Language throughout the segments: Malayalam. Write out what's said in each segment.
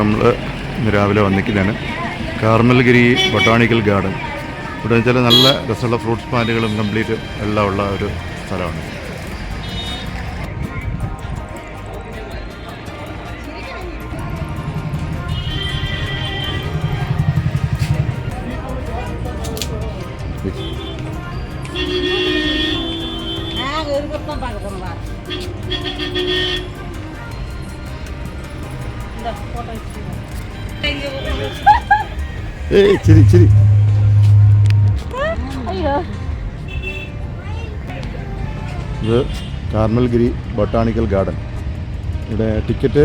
നമ്മൾ ഇന്ന് രാവിലെ വന്നിക്കുന്നതാണ് കാർമൽഗിരി ബൊട്ടാണിക്കൽ ഗാർഡൻ. ഇവിടെ വെച്ചാൽ നല്ല രസമുള്ള ഫ്രൂട്ട്സ് പ്ലാന്റുകളും കംപ്ലീറ്റ് എല്ലാം ഉള്ള ഒരു സ്ഥലമാണ്. ഏയ് ചിരി ചിരി. ഇത് കാർമൽഗിരി ബൊട്ടാണിക്കൽ ഗാർഡൻ. ഇവിടെ ടിക്കറ്റ്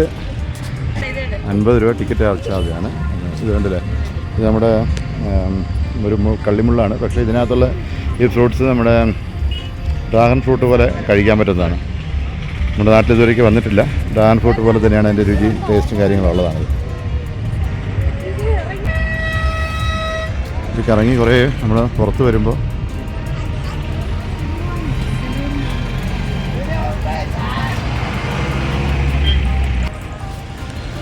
അൻപത് രൂപ ടിക്കറ്റ് ചാർജാണ് ഇത് കണ്ടില്ലേ? ഇത് നമ്മുടെ ഒരു കള്ളിമുള്ളാണ്. പക്ഷേ ഇതിനകത്തുള്ള ഈ ഫ്രൂട്ട്സ് നമ്മുടെ ഡ്രാഗൺ ഫ്രൂട്ട് പോലെ കഴിക്കാൻ പറ്റുന്നതാണ്. നമ്മുടെ നാട്ടിൽ ഇതുവരേക്ക് വന്നിട്ടില്ല. ഡ്രാഗൺ ഫ്രൂട്ട് പോലെ തന്നെയാണ് അതിന്റെ രുചി ടേസ്റ്റും കാര്യങ്ങളും ഉള്ളതാണത് ഇത് കറങ്ങി കുറേ നമ്മൾ പുറത്ത് വരുമ്പോൾ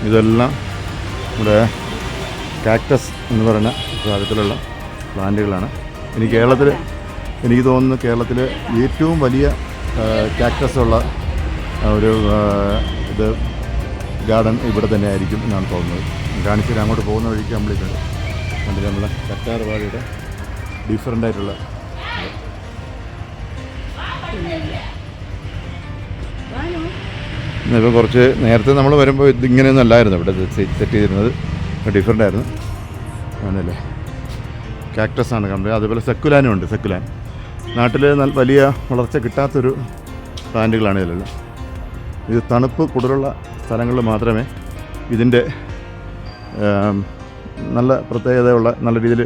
ഇതെല്ലാം നമ്മുടെ കാക്ടസ് എന്ന് പറയുന്ന കാര്യത്തിലുള്ള പ്ലാന്റുകളാണ്. ഇനി കേരളത്തിൽ എനിക്ക് തോന്നുന്നു കേരളത്തിൽ ഏറ്റവും വലിയ കാക്ടസ് ഉള്ള ഒരു ഇത് ഗാർഡൻ ഇവിടെ തന്നെ ആയിരിക്കും എന്നാണ് തോന്നുന്നത്. കാണിച്ചിട്ട് അങ്ങോട്ട് പോകുന്ന വഴിക്ക് നമ്മൾ കണ്ടിട്ട് നമ്മളെ കറ്റാർ വാഴയുടെ ഡിഫറെന്റ് ആയിട്ടുള്ള ഇപ്പോൾ കുറച്ച് നേരത്തെ നമ്മൾ വരുമ്പോൾ ഇതിങ്ങനെയൊന്നും അല്ലായിരുന്നു. ഇവിടെ സെറ്റ് ചെയ്തിരുന്നത് ഡിഫറെന്റ് ആയിരുന്നു. അങ്ങനെയല്ലേ? കാക്ടസ് ആണ് കണ്ടത് അതുപോലെ സെക്കുലാനും ഉണ്ട് സെക്കുലാൻ നാട്ടിൽ വലിയ വളർച്ച കിട്ടാത്തൊരു പ്ലാന്റുകളാണ് ഇതിലെല്ലാം ഇത് തണുപ്പ് കൂടുതലുള്ള സ്ഥലങ്ങളിൽ മാത്രമേ ഇതിന്റെ നല്ല പ്രത്യേകതയുള്ള നല്ല രീതിയിൽ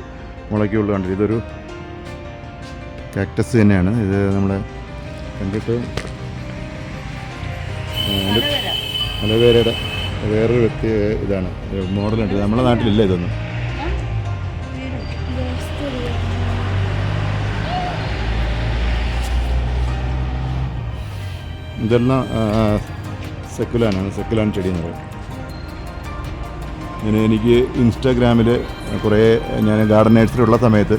മുളയ്ക്കുള്ളൂ കണ്ടത് ഇതൊരു കാക്ടസ് തന്നെയാണ്. ഇത് നമ്മുടെ കണ്ടിട്ട് അലോവേരയുടെ വേറൊരു വ്യക്തി ഇതാണ്. മോഡലുണ്ട് നമ്മുടെ നാട്ടിലില്ല ഇതൊന്നും. ഇതെല്ലാം സെക്കുലാനാണ് സെക്കുലാൻ ചെടി എന്ന് പറയും. ഞാൻ എനിക്ക് ഇൻസ്റ്റാഗ്രാമിൽ കുറേ ഞാൻ ഗാർഡൻ സമയത്ത്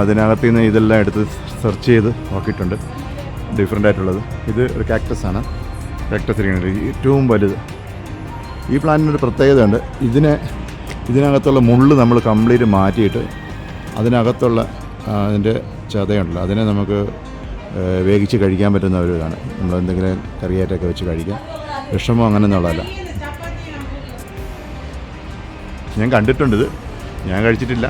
അതിനകത്ത് നിന്ന് ഇതെല്ലാം എടുത്ത് സെർച്ച് ചെയ്ത് നോക്കിയിട്ടുണ്ട്. ഡിഫറെന്റ് ആയിട്ടുള്ളത്. ഇത് ഒരു കാക്ടസ് ആണ്. കാക്ടസ് ഏറ്റവും വലുത്. ഈ പ്ലാന്റിനൊരു പ്രത്യേകതയുണ്ട്. ഇതിനെ ഇതിനകത്തുള്ള മുള്ള് നമ്മൾ കംപ്ലീറ്റ് മാറ്റിയിട്ട് അതിനകത്തുള്ള അതിന്റെ ചതയുണ്ടല്ലോ. അതിനെ നമുക്ക് വേവിച്ച് കഴിക്കാൻ പറ്റുന്ന ഒരു ഇതാണ്. നമ്മൾ എന്തെങ്കിലും കറിയായിട്ടൊക്കെ വെച്ച് കഴിക്കാം. വിഷമം അങ്ങനെ എന്നുള്ളതല്ല ഞാൻ കണ്ടിട്ടുണ്ട് ഇത്. ഞാൻ കഴിച്ചിട്ടില്ല.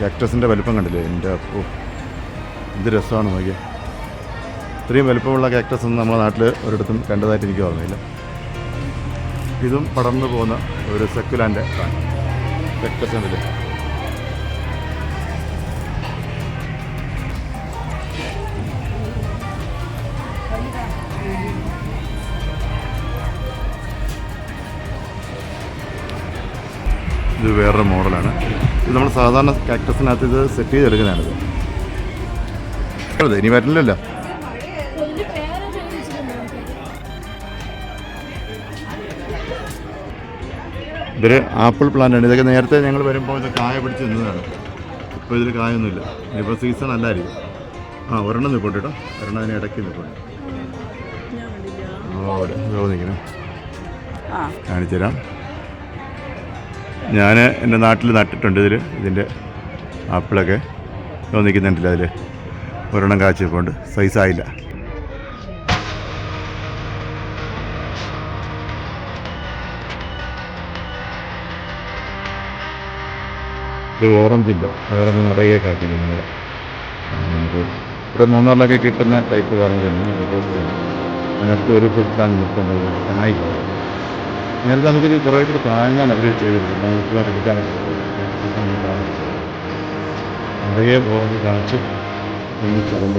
കാക്ടസിന്റെ വലുപ്പം കണ്ടില്ലേ? എന്റെ അപ്പോ. എന്ത് രസമാണ് നോക്കിയാൽ ഇത്രയും വലിപ്പമുള്ള കാക്ടസ് ഒന്നും നമ്മുടെ നാട്ടിൽ ഒരിടത്തും കണ്ടതായിട്ട് എനിക്ക് ഓർമ്മയില്ല ഇതും പടർന്നു പോകുന്ന ഒരു സെക്കുലാന്റെ കാക്ടസ് കണ്ടില്ലേ? ഇത് വേറൊരു മോഡലാണ്. ഇത് നമ്മൾ സാധാരണ കാക്ടസിനകത്ത് ഇത് സെറ്റ് ചെയ്തെടുക്കുന്നതാണിത്. അതെ ഇനി വരില്ലല്ലോ. ഇതൊരു ആപ്പിൾ പ്ലാന്റാണ് ആണ്. ഇതൊക്കെ നേരത്തെ ഞങ്ങൾ വരുമ്പോൾ ഇത് കായ പിടിച്ച് നിന്നതാണ്. ഇപ്പോൾ ഇതിൽ കായൊന്നുമില്ല. ഇപ്പോൾ സീസൺ അല്ലായിരിക്കും. ആ ഒരെണ്ണം നിൽക്കോട്ടെ കേട്ടോ. ഒരെണ്ണം അതിന് ഇടയ്ക്ക് നിൽക്കോട്ടെ ആ അവിടെ. നിൽക്കണം കാണിച്ചു തരാം ഞാൻ എന്റെ നാട്ടിൽ നട്ടിട്ടുണ്ട് ഇതിൽ ഇതിന്റെ ആപ്പിളൊക്കെ. തോന്നിക്കുന്നുണ്ടല്ലോ അതിൽ ഒരെണ്ണം കാച്ചിപ്പോണ്ട് സൈസായില്ല ഇത് ഓറഞ്ചില്ല വേറെ നിറയെ നമുക്ക് ഇവിടെ മൂന്നാറിലൊക്കെ കിട്ടുന്ന ടൈപ്പ് കാണുന്നു അതിനകത്ത് ഒരു ഫുഡാൻ നിൽക്കുന്നത്. കായ് നേരത്തെ നമുക്കിത് കുറേ കൂടി താങ്ങാൻ അവർ ചെയ്തിരുന്നു നമുക്ക് എടുക്കാനൊക്കെ നിറയെ പോകുന്നത് കാണിച്ച്. സ്ഥലം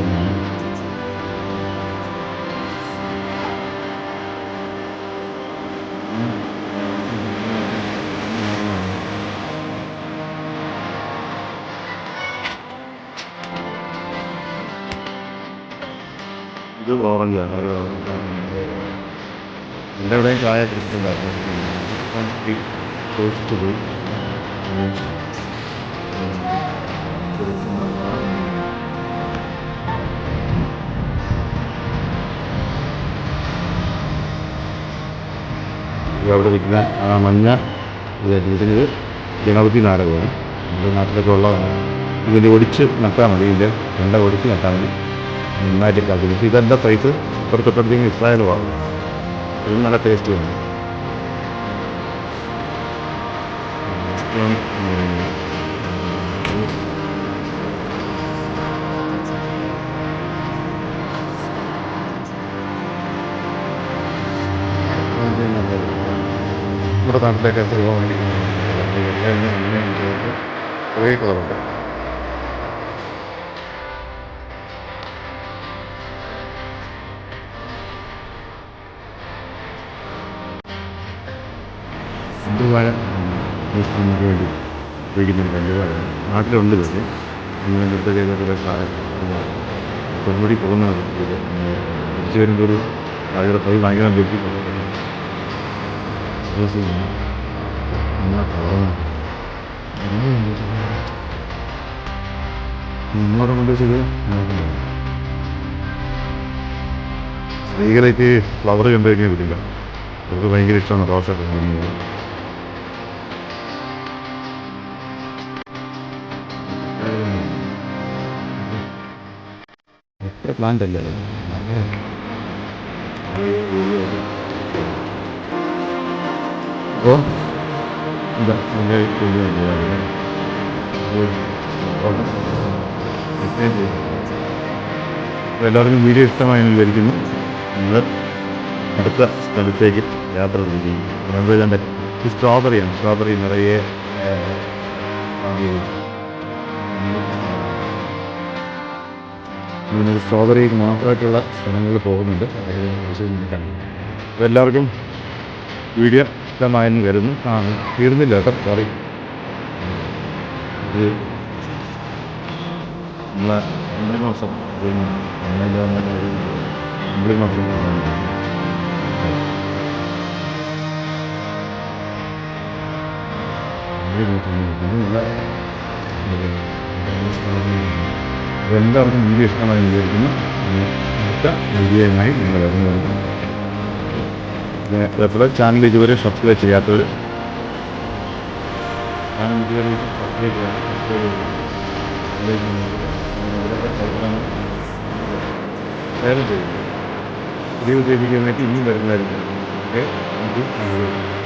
ഇത് ഓറഞ്ചാണ് ഒരു എന്റെ ഇവിടെയും ചായ ഇത് അവിടെ നിൽക്കുന്ന ആ മഞ്ഞ ഇത് ഇതിന് ഗണപതി നാടകമാണ്. നമ്മുടെ നാട്ടിലൊക്കെ ഉള്ളതാണ്. ഇതിന്റെ ഒടിച്ച് നട്ടാൽ മതി. ഇതിന്റെ വെണ്ട ഒടിച്ച് നട്ടാൽ മതി. നന്നായിട്ട് കാത്തിരിക്കും. ഇതെന്റെ സൈസ് പുറത്തൊട്ടടുത്തേക്ക് ഇസ്രായേൽ വാങ്ങും. ഇത് നല്ല ടേസ്റ്റ് ഉണ്ട്. നമ്മുടെ നാട്ടിലേക്ക് പോകാൻ വേണ്ടി കുറേ കളറുണ്ട് രണ്ട് വാഴ നമുക്ക് വേണ്ടി ഉപയോഗിക്കുന്നുണ്ട് രണ്ട് വാഴ. നാട്ടിലുണ്ട് ഇതൊക്കെ. നൃത്തം ചെയ്ത കുറേ പൊന്മുടി പോകുന്നതാണ് ഇത്. തിരിച്ചു വരുമ്പോൾ ഒരു ഭയങ്കര തൈ ഭയങ്കര ലഭിക്കും സ്ത്രീകളായിട്ട് ഫ്ലവർ കണ്ടു കഴിഞ്ഞാൽ കിട്ടില്ല അവർക്ക് ഭയങ്കര ഇഷ്ടമാണ് റോസൊക്കെ കാണുന്നത് പ്ലാൻ അല്ലേ? അപ്പോൾ എല്ലാവർക്കും വീഡിയോ ഇഷ്ടമായി വിചാരിക്കുന്നു. നിങ്ങൾ അടുത്ത സ്ഥലത്തേക്ക് യാത്ര തിരിക്കും സ്ട്രോബെറിയാണ് സ്ട്രോബെറി നിറയെ ഇങ്ങനെ സ്ട്രോബെറി മാത്രമായിട്ടുള്ള സ്ഥലങ്ങളിൽ പോകുന്നുണ്ട് എല്ലാവർക്കും വീഡിയോ ഇഷ്ടമായെന്ന് കരുതുന്നു ആ തീർന്നില്ല കേട്ടോ സോറി ഇത് നമ്മളെ അമ്പലി മാസം അമ്പലി മാസം എല്ലാവർക്കും വീഡിയോ ഇഷ്ടമായി വിചാരിക്കുന്നു. അടുത്ത വീഡിയോയുമായി നിങ്ങൾ ഇറങ്ങുന്നു അതേപോലെ ചാനൽ ഇതുവരെ സബ്സ്ക്രൈബ് ചെയ്യാത്തവർ ചാനൽ സബ്സ്ക്രൈബ് ചെയ്യാൻ പുതിയ പുതിയ വീഡിയോ ഇനിയും വരുന്നതായിരിക്കും. ഓക്കെ? Thank you.